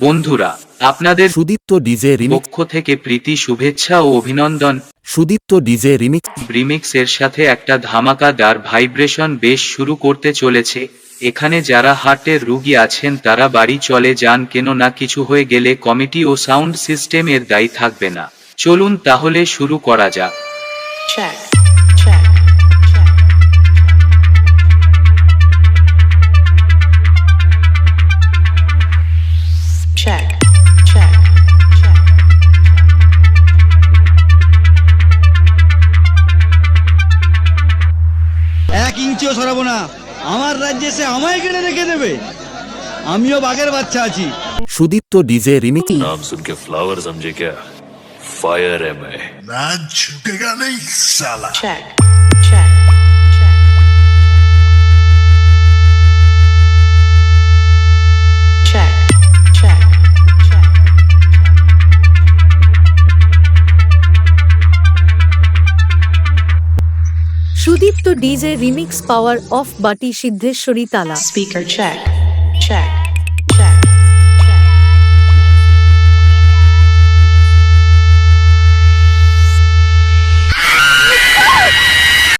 বন্ধুরা আপনাদের Sudipta DJ remix পক্ষ থেকে প্রীতি শুভেচ্ছা ও অভিনন্দন। সুদীপ্ত ডিজে রিমিক্স ব্রিমিক্স এর সাথে একটা ধামাকাদার ভাইব্রেশন বেশ শুরু করতে চলেছে। এখানে যারা হার্টের রুগী আছেন তারা বাড়ি চলে যান কেন না কিছু হয়ে গেলে কমিটি ও সাউন্ড সিস্টেমের দায়ী থাকবে না। চলুন তাহলে শুরু করা যাক। এক ইঞ্চিও সরাবো না। আমার রাজ্যে সে আমায় কেড়ে রেখে দেবে। আমিও বাঘের বাচ্চা আছি। Sudipta DJ remix. নাম শুনকে ফ্লাওয়ার সমঝে কে ফায়ার এম রাজ ছুটেগা নেই সালা Sudipta DJ remix power off বাটি সিদ্ধেশ্বরী তালা স্পিকার চেক Check.